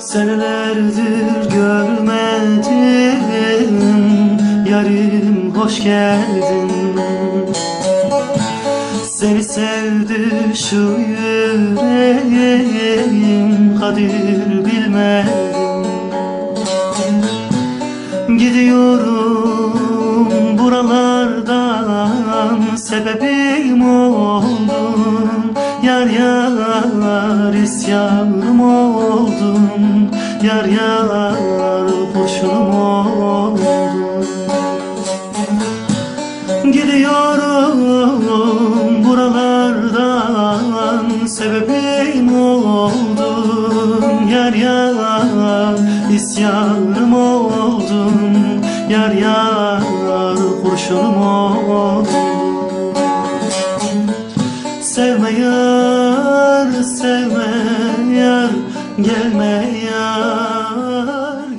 Senelerdir görmedim Yarim hoş geldin. Seni sevdi şu yüreğim Kadir bilmedim. Gidiyorum buralardan Sebebim oldun Yar yar isyanım oldun Yar yar kurşunum oldun Gidiyorum buralardan Sebebim oldun Yar yar isyanım oldun Yar yar kurşunum oldun Sevme yar, sevme yar Gelme yar